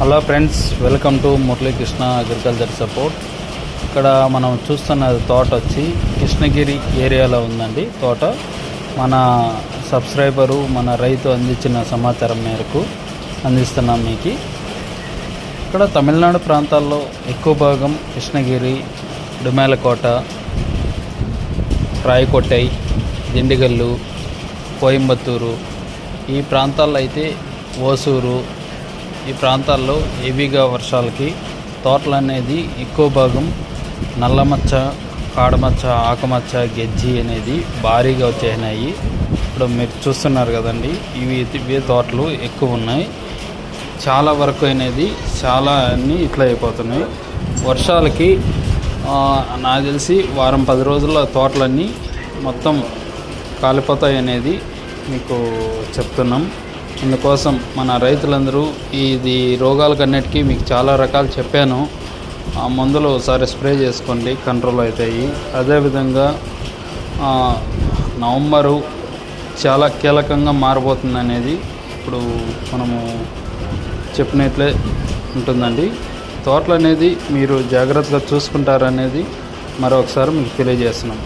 Hello friends welcome to Muralikrishna agriculture support. ఇక్కడ మనం చూస్తున్న తోట వచ్చి కృష్ణగిరి ఏరియాలో ఉందండి తోట. మన సబ్స్క్రైబరు మన రైతు అందించిన సమాచారం మేరకు అందిస్తున్నాం మీకు. ఇక్కడ తమిళనాడు ప్రాంతాల్లో ఎక్కువ భాగం కృష్ణగిరి డుమేలకోట రాయకోటై దిండిగల్లు కోయంబత్తూరు. ఈ ప్రాంతాల్లో అయితే ఓసూరు ఈ ప్రాంతాల్లో హెవీగా వర్షాలకి తోటలు అనేది ఎక్కువ భాగం నల్లమచ్చ కాడమచ్చ ఆకుమచ్చ గెజ్జి అనేది భారీగా వచ్చేసినాయి. ఇప్పుడు మీరు చూస్తున్నారు కదండి ఇవి ఇవే తోటలు ఎక్కువ ఉన్నాయి. చాలా వరకు అనేది చాలా అన్నీ ఇట్లా అయిపోతున్నాయి. వర్షాలకి నాకు తెలిసి వారం పది రోజుల్లో తోటలన్నీ మొత్తం కాలిపోతాయి అనేది మీకు చెప్తున్నాం. అందుకోసం మన రైతులందరూ ఇది రోగాలకన్నిటికీ మీకు చాలా రకాలు చెప్పాను. ఆ మందులు ఒకసారి స్ప్రే చేసుకోండి కంట్రోల్ అవుతాయి. అదేవిధంగా నవంబరు చాలా కీలకంగా మారబోతుంది అనేది ఇప్పుడు మనము చెప్పినట్లే ఉంటుందండి. తోటలు అనేది మీరు జాగ్రత్తగా చూసుకుంటారనేది మరొకసారి మీకు తెలియజేస్తున్నాం.